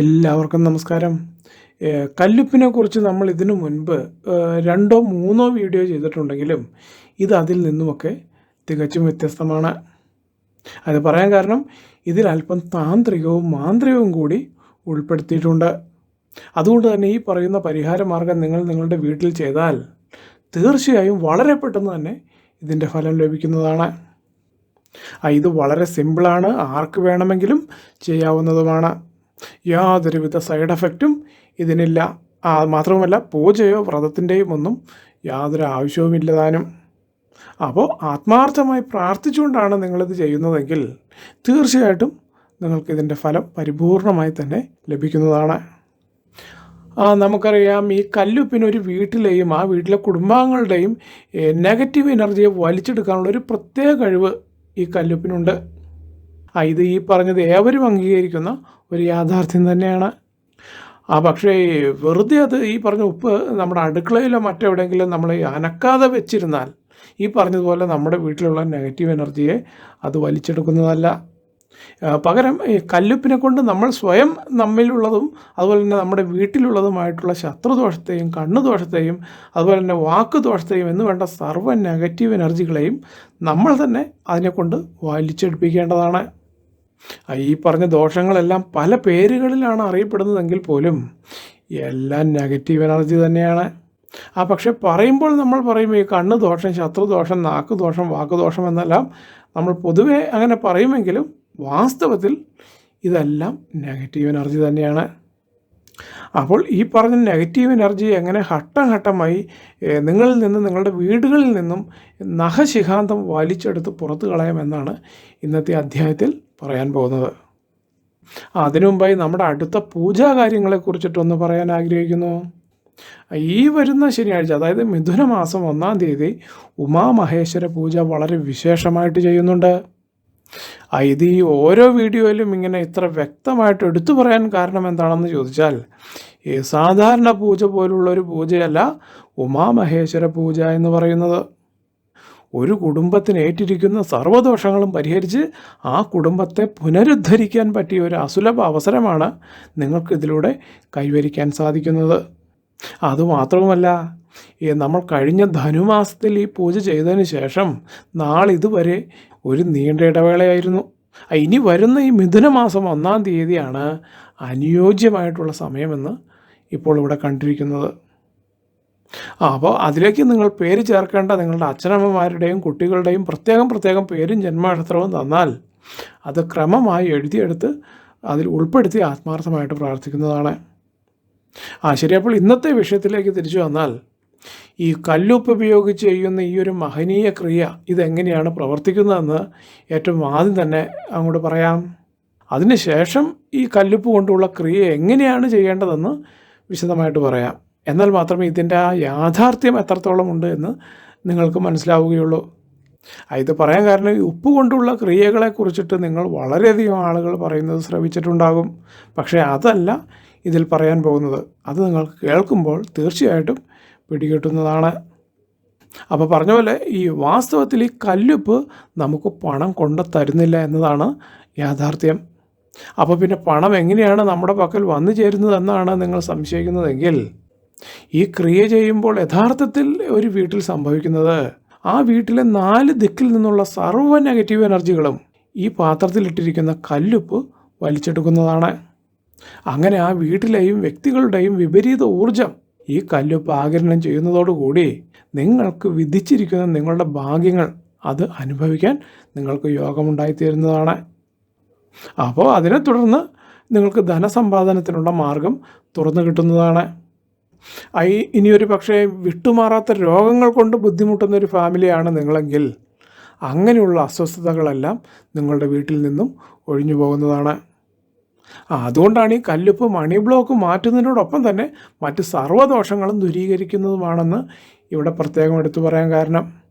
എല്ലാവർക്കും നമസ്കാരം. കല്ലുപ്പിനെ കുറിച്ച് നമ്മൾ ഇതിനു മുൻപ് രണ്ടോ മൂന്നോ വീഡിയോ ചെയ്തിട്ടുണ്ടെങ്കിലും ഇത് അതിൽ നിന്നുമൊക്കെ തികച്ചും വ്യത്യസ്തമാണ്. അത് പറയാൻ കാരണം ഇതിൽ അല്പം താന്ത്രികവും മാന്ത്രികവും കൂടി ഉൾപ്പെടുത്തിയിട്ടുണ്ട്. അതുകൊണ്ട് തന്നെ ഈ പറയുന്ന പരിഹാര മാർഗം നിങ്ങൾ നിങ്ങളുടെ വീട്ടിൽ ചെയ്താൽ തീർച്ചയായും വളരെ പെട്ടെന്ന് തന്നെ ഇതിന്റെ ഫലം ലഭിക്കുന്നതാണ്. ഇത് വളരെ സിമ്പിളാണ് ആർക്ക് വേണമെങ്കിലും ചെയ്യാവുന്നതുമാണ്. യാതൊരുവിധ സൈഡ് എഫക്റ്റും ഇതിനില്ല. മാത്രവുമല്ല പൂജയോ വ്രതത്തിന്റെയും ഒന്നും യാതൊരു ആവശ്യവുമില്ല താനും അപ്പോൾ ആത്മാർത്ഥമായി പ്രാർത്ഥിച്ചുകൊണ്ടാണ് നിങ്ങളിത് ചെയ്യുന്നതെങ്കിൽ തീർച്ചയായിട്ടും നിങ്ങൾക്കിതിന്റെ ഫലം പരിപൂർണമായി തന്നെ ലഭിക്കുന്നതാണ്. നമുക്കറിയാം ഈ കല്ലുപ്പിനൊരു വീട്ടിലെയും ആ വീട്ടിലെ കുടുംബാംഗങ്ങളുടെയും നെഗറ്റീവ് എനർജിയെ വലിച്ചെടുക്കാനുള്ള ഒരു പ്രത്യേക കഴിവ് ഈ കല്ലുപ്പിനുണ്ട്. ഇത് ഈ പറഞ്ഞത് ഏവരും അംഗീകരിക്കുന്ന ഒരു യാഥാർത്ഥ്യം തന്നെയാണ്. ആ പക്ഷേ വെറുതെ അത് ഈ പറഞ്ഞ ഉപ്പ് നമ്മുടെ അടുക്കളയിലോ മറ്റെവിടെയെങ്കിലും നമ്മൾ അനക്കാതെ വെച്ചിരുന്നാൽ ഈ പറഞ്ഞതുപോലെ നമ്മുടെ വീട്ടിലുള്ള നെഗറ്റീവ് എനർജിയെ അത് വലിച്ചെടുക്കുന്നതല്ല. പകരം ഈ കല്ലുപ്പിനെ കൊണ്ട് നമ്മൾ സ്വയം നമ്മിലുള്ളതും അതുപോലെ തന്നെ നമ്മുടെ വീട്ടിലുള്ളതുമായിട്ടുള്ള ശത്രുദോഷത്തെയും കണ്ണുദോഷത്തെയും അതുപോലെ തന്നെ വാക്കുദോഷത്തെയും എന്ന് വേണ്ട സർവ നെഗറ്റീവ് എനർജികളെയും നമ്മൾ തന്നെ അതിനെക്കൊണ്ട് വലിച്ചെടുപ്പിക്കേണ്ടതാണ്. ഈ പറഞ്ഞ ദോഷങ്ങളെല്ലാം പല പേരുകളിലാണ് അറിയപ്പെടുന്നതെങ്കിൽ പോലും എല്ലാം നെഗറ്റീവ് എനർജി തന്നെയാണ്. ആ പക്ഷെ പറയുമ്പോൾ നമ്മൾ പറയും ഈ കണ്ണ് ദോഷം ശത്രുദോഷം നാക്ക് ദോഷം വാക്ക് ദോഷം എന്നെല്ലാം നമ്മൾ പൊതുവേ അങ്ങനെ പറയുമെങ്കിലും വാസ്തവത്തിൽ ഇതെല്ലാം നെഗറ്റീവ് എനർജി തന്നെയാണ്. അപ്പോൾ ഈ പറഞ്ഞ നെഗറ്റീവ് എനർജി എങ്ങനെ ഘട്ടം ഘട്ടമായി നിങ്ങളിൽ നിന്നും നിങ്ങളുടെ വീടുകളിൽ നിന്നും നഖശിഖാന്തം വലിച്ചെടുത്ത് പുറത്തു കളയാമെന്നാണ് ഇന്നത്തെ അധ്യായത്തിൽ പറയാൻ പോകുന്നത്. അതിനു മുമ്പായി നമ്മുടെ അടുത്ത പൂജാ കാര്യങ്ങളെക്കുറിച്ചിട്ടൊന്ന് പറയാൻ ആഗ്രഹിക്കുന്നു. ഈ വരുന്ന ശനിയാഴ്ച അതായത് മിഥുന മാസം ഒന്നാം തീയതി ഉമാമഹേശ്വര പൂജ വളരെ വിശേഷമായിട്ട് ചെയ്യുന്നുണ്ട്. ഇത് ഈ ഓരോ വീഡിയോയിലും ഇങ്ങനെ ഇത്ര വ്യക്തമായിട്ട് എടുത്തു പറയാൻ കാരണം എന്താണെന്ന് ചോദിച്ചാൽ ഈ സാധാരണ പൂജ പോലുള്ള ഒരു പൂജയല്ല ഉമാമഹേശ്വര പൂജ എന്ന് പറയുന്നത്. ഒരു കുടുംബത്തിന് ഏറ്റിരിക്കുന്ന സർവദോഷങ്ങളും പരിഹരിച്ച് ആ കുടുംബത്തെ പുനരുദ്ധരിക്കാൻ പറ്റിയ ഒരു അസുലഭ അവസരമാണ് നിങ്ങൾക്കിതിലൂടെ കൈവരിക്കാൻ സാധിക്കുന്നത്. അതുമാത്രവുമല്ല ഈ നമ്മൾ കഴിഞ്ഞ ധനുമാസത്തിൽ ഈ പൂജ ചെയ്തതിന് ശേഷം നാളിതുവരെ ഒരു നീണ്ട ഇടവേളയായിരുന്നു. ഇനി വരുന്ന ഈ മിഥുനമാസം ഒന്നാം തീയതിയാണ് അനുയോജ്യമായിട്ടുള്ള സമയമെന്ന് ഇപ്പോൾ ഇവിടെ കണ്ടിരിക്കുന്നത്. ആ അപ്പോൾ അതിലേക്ക് നിങ്ങൾ പേര് ചേർക്കേണ്ട നിങ്ങളുടെ അച്ഛനമ്മമാരുടെയും കുട്ടികളുടെയും പ്രത്യേകം പ്രത്യേകം പേരും ജന്മനക്ഷത്രവും തന്നാൽ അത് ക്രമമായി എഴുതിയെടുത്ത് അതിൽ ഉൾപ്പെടുത്തി ആത്മാർത്ഥമായിട്ട് പ്രാർത്ഥിക്കുന്നതാണ്. ആ ശരി അപ്പോൾ ഇന്നത്തെ വിഷയത്തിലേക്ക് തിരിച്ചു വന്നാൽ ഈ കല്ലുപ്പ് ഉപയോഗിച്ച് ചെയ്യുന്ന ഈ ഒരു മഹനീയ ക്രിയ ഇതെങ്ങനെയാണ് പ്രവർത്തിക്കുന്നതെന്ന് ഏറ്റവും ആദ്യം തന്നെ അങ്ങോട്ട് പറയാം. അതിനുശേഷം ഈ കല്ലുപ്പ് കൊണ്ടുള്ള ക്രിയ എങ്ങനെയാണ് ചെയ്യേണ്ടതെന്ന് വിശദമായിട്ട് പറയാം. എന്നാൽ മാത്രമേ ഇതിന്റെ ആ യാഥാർത്ഥ്യം എത്രത്തോളം ഉണ്ട് എന്ന് നിങ്ങൾക്ക് മനസ്സിലാവുകയുള്ളൂ. ഇത് പറയാൻ കാരണം ഈ ഉപ്പ് കൊണ്ടുള്ള ക്രിയകളെ കുറിച്ചിട്ട് നിങ്ങൾ വളരെയധികം ആളുകൾ പറയുന്നത് ശ്രവിച്ചിട്ടുണ്ടാകും. പക്ഷേ അതല്ല ഇതിൽ പറയാൻ പോകുന്നത്. അത് നിങ്ങൾ കേൾക്കുമ്പോൾ തീർച്ചയായിട്ടും പിടികിട്ടുന്നതാണ്. അപ്പോൾ പറഞ്ഞ പോലെ ഈ വാസ്തവത്തിൽ ഈ കല്ലുപ്പ് നമുക്ക് പണം കൊണ്ട് തരുന്നില്ല എന്നതാണ് യാഥാർത്ഥ്യം. അപ്പോൾ പിന്നെ പണം എങ്ങനെയാണ് നമ്മുടെ പക്കൽ വന്നു ചേരുന്നതെന്നാണ് നിങ്ങൾ സംശയിക്കുന്നതെങ്കിൽ ഈ ക്രിയ ചെയ്യുമ്പോൾ യഥാർത്ഥത്തിൽ ഒരു വീട്ടിൽ സംഭവിക്കുന്നത് ആ വീട്ടിലെ നാല് ദിക്കിൽ നിന്നുള്ള സർവ നെഗറ്റീവ് എനർജികളും ഈ പാത്രത്തിലിട്ടിരിക്കുന്ന കല്ലുപ്പ് വലിച്ചെടുക്കുന്നതാണ്. അങ്ങനെ ആ വീട്ടിലെയും വ്യക്തികളുടെയും വിപരീത ഊർജം ഈ കല്ലുപ്പ് ആകിരണം ചെയ്യുന്നതോടുകൂടി നിങ്ങൾക്ക് വിധിച്ചിരിക്കുന്ന നിങ്ങളുടെ ഭാഗ്യങ്ങൾ അത് അനുഭവിക്കാൻ നിങ്ങൾക്ക് യോഗമുണ്ടായിത്തീരുന്നതാണ്. അപ്പോൾ അതിനെ തുടർന്ന് നിങ്ങൾക്ക് ധനസമ്പാദനത്തിനുള്ള മാർഗം തുറന്നു കിട്ടുന്നതാണ്. ഐ ഇനിയൊരു പക്ഷേ വിട്ടുമാറാത്ത രോഗങ്ങൾ കൊണ്ട് ബുദ്ധിമുട്ടുന്ന ഒരു ഫാമിലിയാണ് നിങ്ങളെങ്കിൽ അങ്ങനെയുള്ള അസ്വസ്ഥതകളെല്ലാം നിങ്ങളുടെ വീട്ടിൽ നിന്നും ഒഴിഞ്ഞു പോകുന്നതാണ്. അതുകൊണ്ടാണ് ഈ കല്ലുപ്പ് മണി ബ്ലോക്ക് മാറ്റുന്നതിനോടൊപ്പം തന്നെ മറ്റ് സർവദോഷങ്ങളും ദൂരീകരിക്കുന്നതുമാണെന്ന് ഇവിടെ പ്രത്യേകം എടുത്തു പറയാൻ കാരണം.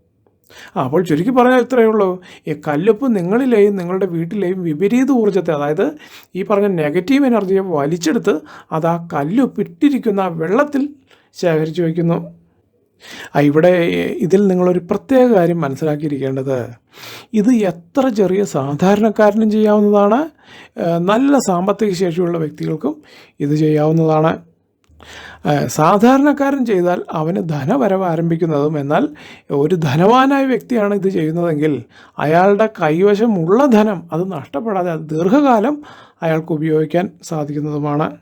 അപ്പോൾ ചുരുക്കി പറഞ്ഞാൽ ഇത്രയേ ഉള്ളൂ. ഈ കല്ലുപ്പ് നിങ്ങളിലെയും നിങ്ങളുടെ വീട്ടിലെയും വിപരീത ഊർജത്തെ അതായത് ഈ പറഞ്ഞ നെഗറ്റീവ് എനർജിയെ വലിച്ചെടുത്ത് അത് ആ കല്ലുപ്പ് ഇട്ടിരിക്കുന്ന വെള്ളത്തിൽ ശേഖരിച്ചു വയ്ക്കുന്നു. ആ, ഇവിടെ ഇതിൽ നിങ്ങളൊരു പ്രത്യേക കാര്യം മനസ്സിലാക്കിയിരിക്കേണ്ടത്. ഇത് എത്ര ചെറിയ സാധാരണക്കാരനും ചെയ്യാവുന്നതാണ് നല്ല സാമ്പത്തിക ശേഷിയുള്ള വ്യക്തികൾക്കും ഇത് ചെയ്യാവുന്നതാണ്. സാധാരണക്കാരൻ ചെയ്താൽ അവന് ധനവരവ് ആരംഭിക്കുന്നതും എന്നാൽ ഒരു ധനവാനായ വ്യക്തിയാണ് ഇത് ചെയ്യുന്നതെങ്കിൽ അയാളുടെ കൈവശമുള്ള ധനം അത് നഷ്ടപ്പെടാതെ അത് ദീർഘകാലം അയാൾക്ക് ഉപയോഗിക്കാൻ സാധിക്കുന്നതുമാണ്.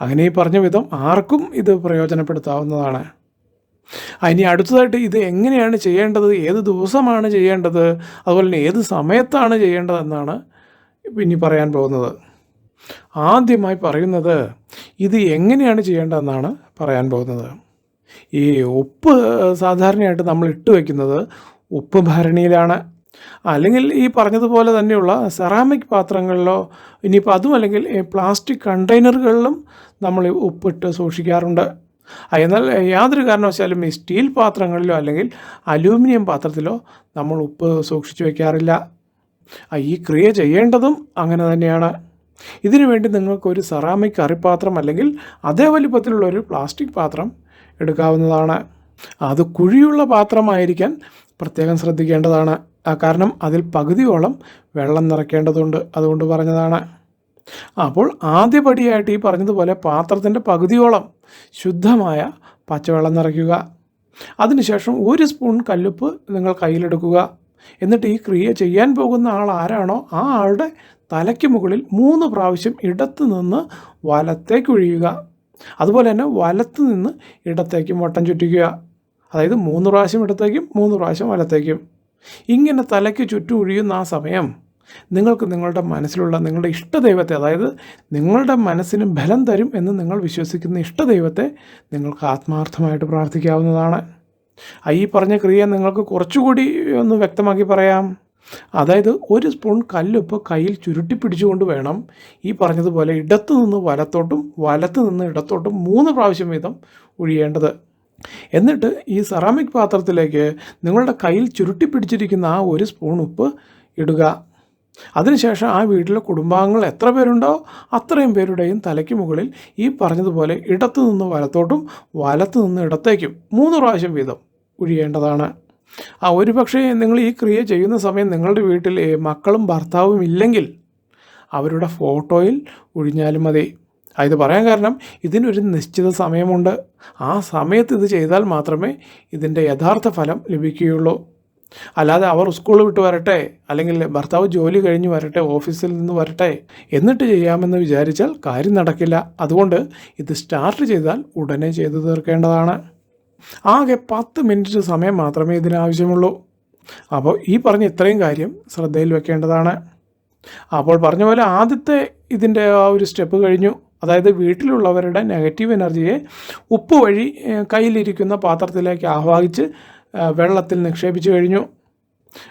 അങ്ങനെ ഈ പറഞ്ഞ വിധം ആർക്കും ഇത് പ്രയോജനപ്പെടുത്താവുന്നതാണ്. ഇനി അടുത്തതായിട്ട് ഇത് എങ്ങനെയാണ് ചെയ്യേണ്ടത്? ഏത് ദിവസമാണ് ചെയ്യേണ്ടത്? അതുപോലെ തന്നെ ഏത് സമയത്താണ് ചെയ്യേണ്ടതെന്നാണ് ഇനി പറയാൻ പോകുന്നത്. ആദ്യമായി പറയുന്നത് ഇത് എങ്ങനെയാണ് ചെയ്യേണ്ടതെന്നാണ് പറയാൻ പോകുന്നത്. ഈ ഉപ്പ് സാധാരണയായിട്ട് നമ്മൾ ഇട്ട് വയ്ക്കുന്നത് ഉപ്പ് ഭരണിയിലാണ്. അല്ലെങ്കിൽ ഈ പറഞ്ഞതുപോലെ തന്നെയുള്ള സെറാമിക് പാത്രങ്ങളിലോ ഇനിയിപ്പോൾ അതും അല്ലെങ്കിൽ പ്ലാസ്റ്റിക് കണ്ടെയ്നറുകളിലും നമ്മൾ ഉപ്പിട്ട് സൂക്ഷിക്കാറുണ്ട്. എന്നാൽ യാതൊരു കാരണവശാലും ഈ സ്റ്റീൽ പാത്രങ്ങളിലോ അല്ലെങ്കിൽ അലൂമിനിയം പാത്രത്തിലോ നമ്മൾ ഉപ്പ് സൂക്ഷിച്ചു വയ്ക്കാറില്ല ഈ ക്രിയ ചെയ്യേണ്ടതും അങ്ങനെ തന്നെയാണ്. ഇതിനു വേണ്ടി നിങ്ങൾക്ക് ഒരു സെറാമിക് കറിപ്പാത്രം അല്ലെങ്കിൽ അതേ വലിപ്പത്തിലുള്ള ഒരു പ്ലാസ്റ്റിക് പാത്രം എടുക്കാവുന്നതാണ്. അത് കുഴിയുള്ള പാത്രമായിരിക്കാൻ പ്രത്യേകം ശ്രദ്ധിക്കേണ്ടതാണ്. കാരണം അതിൽ പകുതിയോളം വെള്ളം നിറയ്ക്കേണ്ടതുണ്ട് അതുകൊണ്ട് പറഞ്ഞതാണ്. അപ്പോൾ ആദ്യപടിയായിട്ട് ഈ പറഞ്ഞതുപോലെ പാത്രത്തിന്റെ പകുതിയോളം ശുദ്ധമായ പച്ചവെള്ളം നിറയ്ക്കുക. അതിനുശേഷം ഒരു സ്പൂൺ കല്ലുപ്പ് നിങ്ങൾ കയ്യിലെടുക്കുക. എന്നിട്ട് ഈ ക്രിയ ചെയ്യാൻ പോകുന്ന ആൾ ആരാണോ ആ ആളുടെ തലയ്ക്ക് മുകളിൽ മൂന്ന് പ്രാവശ്യം ഇടത്ത് നിന്ന് വലത്തേക്ക് ഒഴിയുക. അതുപോലെ തന്നെ വലത്ത് നിന്ന് ഇടത്തേക്കും വട്ടം ചുറ്റിക്കുക. അതായത് മൂന്ന് പ്രാവശ്യം ഇടത്തേക്കും മൂന്ന് പ്രാവശ്യം വലത്തേക്കും. ഇങ്ങനെ തലയ്ക്ക് ചുറ്റും ഒഴിയുന്ന ആ സമയം നിങ്ങൾക്ക് നിങ്ങളുടെ മനസ്സിലുള്ള നിങ്ങളുടെ ഇഷ്ടദൈവത്തെ അതായത് നിങ്ങളുടെ മനസ്സിന് ബലം തരും എന്ന് നിങ്ങൾ വിശ്വസിക്കുന്ന ഇഷ്ടദൈവത്തെ നിങ്ങൾക്ക് ആത്മാർത്ഥമായിട്ട് പ്രാർത്ഥിക്കാവുന്നതാണ്. ഈ പറഞ്ഞ ക്രിയ നിങ്ങൾക്ക് കുറച്ചുകൂടി ഒന്ന് വ്യക്തമാക്കി പറയാം. അതായത് ഒരു സ്പൂൺ കല്ലുപ്പ് കയ്യിൽ ചുരുട്ടി പിടിച്ചുകൊണ്ട് വേണം ഈ പറഞ്ഞതുപോലെ ഇടത്തു നിന്ന് വലത്തോട്ടും വലത്ത് നിന്ന് ഇടത്തോട്ടും മൂന്ന് പ്രാവശ്യം വീതം ഒഴിയേണ്ടത്. എന്നിട്ട് ഈ സെറാമിക് പാത്രത്തിലേക്ക് നിങ്ങളുടെ കയ്യിൽ ചുരുട്ടി പിടിച്ചിരിക്കുന്ന ആ ഒരു സ്പൂൺ ഉപ്പ് ഇടുക. അതിനുശേഷം ആ വീട്ടിലെ കുടുംബാംഗങ്ങൾ എത്ര പേരുണ്ടോ അത്രയും പേരുടെയും തലയ്ക്ക് മുകളിൽ ഈ പറഞ്ഞതുപോലെ ഇടത്തു നിന്ന് വലത്തോട്ടും വലത്തു നിന്ന് ഇടത്തേക്കും മൂന്ന് പ്രാവശ്യം വീതം ഒഴിയേണ്ടതാണ് ആ ഒരു പക്ഷേ നിങ്ങൾ ഈ ക്രിയ ചെയ്യുന്ന സമയം നിങ്ങളുടെ വീട്ടിൽ മക്കളും ഭർത്താവും ഇല്ലെങ്കിൽ അവരുടെ ഫോട്ടോയിൽ ഒഴിഞ്ഞാലും മതി. ഇത് പറയാൻ കാരണം ഇതിനൊരു നിശ്ചിത സമയമുണ്ട്. ആ സമയത്ത് ഇത് ചെയ്താൽ മാത്രമേ ഇതിന്റെ യഥാർത്ഥ ഫലം ലഭിക്കുകയുള്ളൂ. അല്ലാതെ അവർ സ്കൂൾ വിട്ട് വരട്ടെ അല്ലെങ്കിൽ ഭർത്താവ് ജോലി കഴിഞ്ഞ് വരട്ടെ ഓഫീസിൽ നിന്ന് വരട്ടെ എന്നിട്ട് ചെയ്യാമെന്ന് വിചാരിച്ചാൽ കാര്യം നടക്കില്ല. അതുകൊണ്ട് ഇത് സ്റ്റാർട്ട് ചെയ്താൽ ഉടനെ ചെയ്തു തീർക്കേണ്ടതാണ്. ആകെ പത്ത് മിനിറ്റ് സമയം മാത്രമേ ഇതിനാവശ്യമുള്ളൂ. അപ്പോൾ ഈ പറഞ്ഞ ഇത്രയും കാര്യം ശ്രദ്ധയിൽ വെക്കേണ്ടതാണ്. അപ്പോൾ പറഞ്ഞ പോലെ ആദ്യത്തെ ഇതിന്റെ ആ ഒരു സ്റ്റെപ്പ് കഴിഞ്ഞു. അതായത് വീട്ടിലുള്ളവരുടെ നെഗറ്റീവ് എനർജിയെ ഉപ്പ് വഴി കയ്യിലിരിക്കുന്ന പാത്രത്തിലേക്ക് ആഹ്വാനിച്ച് ഏഹ്, വെള്ളത്തിൽ നിക്ഷേപിച്ചു കഴിഞ്ഞു.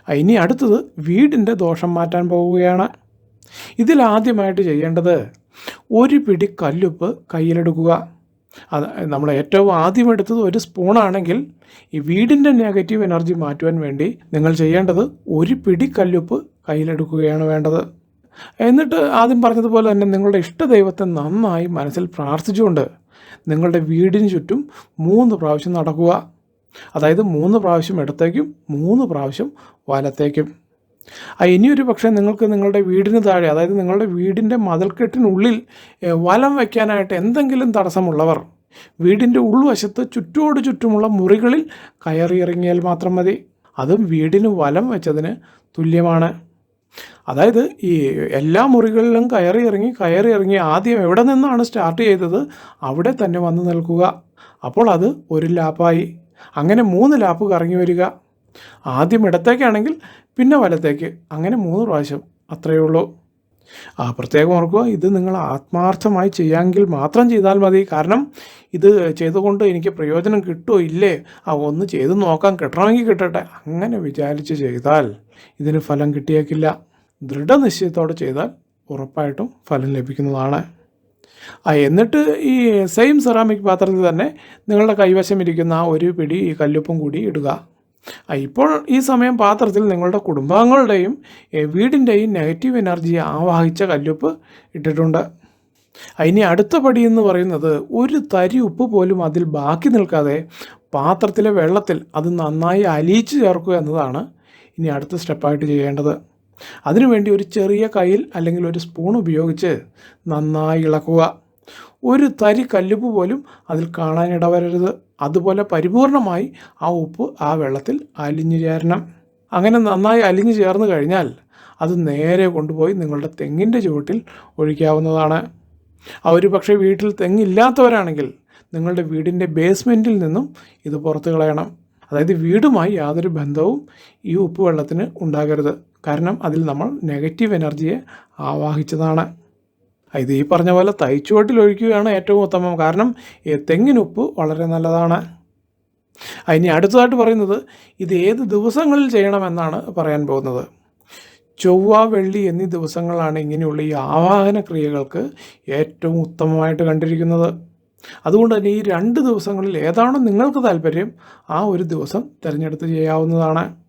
ഇനി അടുത്തത് വീടിന്റെ ദോഷം മാറ്റാൻ പോവുകയാണ്. ഇതിൽ ആദ്യമായിട്ട് ചെയ്യേണ്ടത് ഒരു പിടി കല്ലുപ്പ് കയ്യിലെടുക്കുക. അത് നമ്മൾ ഏറ്റവും ആദ്യം എടുത്തത് ഒരു സ്പൂണാണെങ്കിൽ ഈ വീടിന്റെ നെഗറ്റീവ് എനർജി മാറ്റുവാൻ വേണ്ടി നിങ്ങൾ ചെയ്യേണ്ടത് ഒരു പിടി കല്ലുപ്പ് കയ്യിലെടുക്കുകയാണ് വേണ്ടത്. എന്നിട്ട് ആദ്യം പറഞ്ഞതുപോലെ തന്നെ നിങ്ങളുടെ ഇഷ്ടദൈവത്തെ നന്നായി മനസ്സിൽ പ്രാർത്ഥിച്ചുകൊണ്ട് നിങ്ങളുടെ വീടിന് ചുറ്റും മൂന്ന് പ്രാവശ്യം നടക്കുക. അതായത് മൂന്ന് പ്രാവശ്യം ഇടത്തേക്കും മൂന്ന് പ്രാവശ്യം വലത്തേക്കും. ആ ഇനിയൊരു പക്ഷേ നിങ്ങൾക്ക് നിങ്ങളുടെ വീടിന് താഴെ അതായത് നിങ്ങളുടെ വീടിന്റെ മതിൽക്കെട്ടിനുള്ളിൽ വലം വയ്ക്കാനായിട്ട് എന്തെങ്കിലും തടസ്സമുള്ളവർ വീടിന്റെ ഉൾവശത്ത് ചുറ്റോട് ചുറ്റുമുള്ള മുറികളിൽ കയറി ഇറങ്ങിയാൽ മാത്രം മതി. അതും വീടിന് വലം വെച്ചതിന് തുല്യമാണ്. അതായത് ഈ എല്ലാ മുറികളിലും കയറി ഇറങ്ങി കയറി ഇറങ്ങി ആദ്യം എവിടെ നിന്നാണ് സ്റ്റാർട്ട് ചെയ്തത് അവിടെ തന്നെ വന്ന് നിൽക്കുക. അപ്പോൾ അത് ഒരു ലാപ്പായി. അങ്ങനെ മൂന്ന് ലാപ്പ് കറങ്ങി വരിക. ആദ്യം ഇടത്തേക്കാണെങ്കിൽ പിന്നെ വലത്തേക്ക്. അങ്ങനെ മൂന്ന് പ്രാവശ്യം. അത്രയേ ഉള്ളൂ. ആ പ്രത്യേകം ഓർക്കുക ഇത് നിങ്ങൾ ആത്മാർത്ഥമായി ചെയ്യാമെങ്കിൽ മാത്രം ചെയ്താൽ മതി. കാരണം ഇത് ചെയ്തുകൊണ്ട് എനിക്ക് പ്രയോജനം കിട്ടുമോ ഇല്ലേ? ആ ഒന്ന് ചെയ്ത് നോക്കാൻ കിട്ടണമെങ്കിൽ കിട്ടട്ടെ. അങ്ങനെ വിചാരിച്ച് ചെയ്താൽ ഇതിന് ഫലം കിട്ടിയേക്കില്ല. ദൃഢനിശ്ചയത്തോടെ ചെയ്താൽ ഉറപ്പായിട്ടും ഫലം ലഭിക്കുന്നതാണ്. ആ എന്നിട്ട് ഈ സെയിം സെറാമിക് പാത്രത്തിൽ തന്നെ നിങ്ങളുടെ കൈവശം ഇരിക്കുന്ന ആ ഒരു പിടി ഈ കല്ലുപ്പും കൂടി ഇടുക. ഇപ്പോൾ ഈ സമയം പാത്രത്തിൽ നിങ്ങളുടെ കുടുംബാംഗങ്ങളുടെയും വീടിന്റെയും നെഗറ്റീവ് എനർജി ആവാഹിച്ച കല്ലുപ്പ് ഇട്ടിട്ടുണ്ട്. ഇനി അടുത്ത പടി എന്ന് പറയുന്നത് ഒരു തരി ഉപ്പ് പോലും അതിൽ ബാക്കി നിൽക്കാതെ പാത്രത്തിലെ വെള്ളത്തിൽ അത് നന്നായി അലിയിച്ച് ചേർക്കുക എന്നതാണ് ഇനി അടുത്ത സ്റ്റെപ്പായിട്ട് ചെയ്യേണ്ടത്. അതിനുവേണ്ടി ഒരു ചെറിയ കയ്യിൽ അല്ലെങ്കിൽ ഒരു സ്പൂൺ ഉപയോഗിച്ച് നന്നായി ഇളക്കുക. ഒരു തരി കല്ലുപ്പ് പോലും അതിൽ കാണാനിടവരരുത് അതുപോലെ പരിപൂർണമായി ആ ഉപ്പ് ആ വെള്ളത്തിൽ അലിഞ്ഞു ചേരണം. അങ്ങനെ നന്നായി അലിഞ്ഞു ചേർന്ന് കഴിഞ്ഞാൽ അത് നേരെ കൊണ്ടുപോയി നിങ്ങളുടെ തെങ്ങിന്റെ ചുവട്ടിൽ ഒഴിക്കാവുന്നതാണ്. ഒരു പക്ഷേ വീട്ടിൽ തെങ്ങില്ലാത്തവരാണെങ്കിൽ നിങ്ങളുടെ വീടിന്റെ ബേസ്മെന്റിൽ നിന്നും ഇത് പുറത്ത് കളയണം. അതായത് വീടുമായി യാതൊരു ബന്ധവും ഈ ഉപ്പ് വെള്ളത്തിന് ഉണ്ടാകരുത്. കാരണം അതിൽ നമ്മൾ നെഗറ്റീവ് എനർജിയെ ആവാഹിച്ചതാണ്. ഇത് ഈ പറഞ്ഞ പോലെ തൈച്ചുവട്ടിൽ ഒഴിക്കുകയാണ് ഏറ്റവും ഉത്തമം. കാരണം തെങ്ങിനുപ്പ് വളരെ നല്ലതാണ്. ഇനി അടുത്തതായിട്ട് പറയുന്നത് ഇത് ഏത് ദിവസങ്ങളിൽ ചെയ്യണമെന്നാണ് പറയാൻ പോകുന്നത്. ചൊവ്വ വെള്ളി എന്നീ ദിവസങ്ങളാണ് ഇങ്ങനെയുള്ള ഈ ആവാഹന ക്രിയകൾക്ക് ഏറ്റവും ഉത്തമമായിട്ട് കണ്ടിരിക്കുന്നത്. അതുകൊണ്ട് തന്നെ ഈ രണ്ട് ദിവസങ്ങളിൽ ഏതാണോ നിങ്ങൾക്ക് താല്പര്യം ആ ഒരു ദിവസം തിരഞ്ഞെടുത്ത് ചെയ്യാവുന്നതാണ്.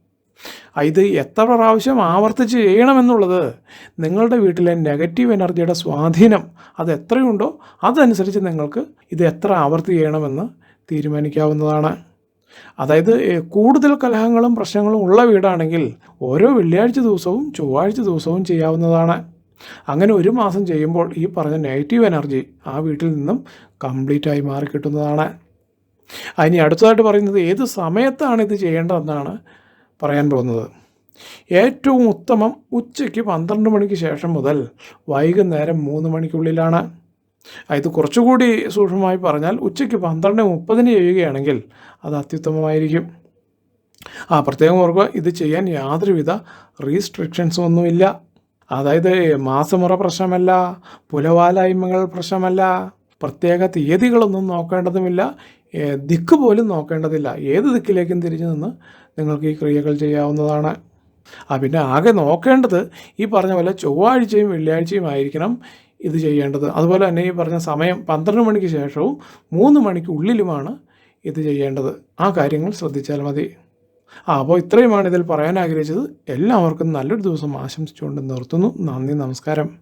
ഇത് എത്ര പ്രാവശ്യം ആവർത്തിച്ച് ചെയ്യണമെന്നുള്ളത് നിങ്ങളുടെ വീട്ടിലെ നെഗറ്റീവ് എനർജിയുടെ സ്വാധീനം അത് എത്രയുണ്ടോ അതനുസരിച്ച് നിങ്ങൾക്ക് ഇത് എത്ര ആവർത്തി ചെയ്യണമെന്ന് തീരുമാനിക്കാവുന്നതാണ്. അതായത് കൂടുതൽ കലഹങ്ങളും പ്രശ്നങ്ങളും ഉള്ള വീടാണെങ്കിൽ ഓരോ വെള്ളിയാഴ്ച ദിവസവും ചൊവ്വാഴ്ച ദിവസവും ചെയ്യാവുന്നതാണ്. അങ്ങനെ ഒരു മാസം ചെയ്യുമ്പോൾ ഈ പറഞ്ഞ നെഗറ്റീവ് എനർജി ആ വീട്ടിൽ നിന്നും കംപ്ലീറ്റ് ആയി മാറി കിട്ടുന്നതാണ്. അതിനി അടുത്തതായിട്ട് പറയുന്നത് ഏത് സമയത്താണ് ഇത് ചെയ്യേണ്ടതെന്നാണ് പറയാൻ പോകുന്നത്. ഏറ്റവും ഉത്തമം ഉച്ചയ്ക്ക് പന്ത്രണ്ട് മണിക്ക് ശേഷം മുതൽ വൈകുന്നേരം മൂന്ന് മണിക്കുള്ളിലാണ്. ഇത് കുറച്ചുകൂടി സൂക്ഷ്മമായി പറഞ്ഞാൽ ഉച്ചയ്ക്ക് പന്ത്രണ്ട് മുപ്പതിന് ചെയ്യുകയാണെങ്കിൽ അത് അത്യുത്തമമായിരിക്കും. ആ പ്രത്യേകം ഓർക്കുക ഇത് ചെയ്യാൻ യാതൊരുവിധ റീസ്ട്രിക്ഷൻസും ഒന്നുമില്ല. അതായത് മാസമുറ പ്രശ്നമല്ല പുലവാലായ്മകൾ പ്രശ്നമല്ല പ്രത്യേക തീയതികളൊന്നും നോക്കേണ്ടതുമില്ല ദിക്ക് പോലും നോക്കേണ്ടതില്ല. ഏത് ദിക്കിലേക്കും തിരിഞ്ഞു നിന്ന് നിങ്ങൾക്ക് ഈ ക്രിയകൾ ചെയ്യാവുന്നതാണ്. ആ പിന്നെ ആകെ നോക്കേണ്ടത് ഈ പറഞ്ഞ പോലെ ചൊവ്വാഴ്ചയും വെള്ളിയാഴ്ചയും ആയിരിക്കണം ഇത് ചെയ്യേണ്ടത്. അതുപോലെ തന്നെ ഈ പറഞ്ഞ സമയം പന്ത്രണ്ട് മണിക്ക് ശേഷവും മൂന്ന് മണിക്ക് ഉള്ളിലുമാണ് ഇത് ചെയ്യേണ്ടത്. ആ കാര്യങ്ങൾ ശ്രദ്ധിച്ചാൽ മതി. ആ അപ്പോൾ ഇത്രയുമാണ് ഇതിൽ പറയാൻ ആഗ്രഹിച്ചത് എല്ലാവർക്കും നല്ലൊരു ദിവസം ആശംസിച്ചുകൊണ്ട് നിർത്തുന്നു. നന്ദി നമസ്കാരം.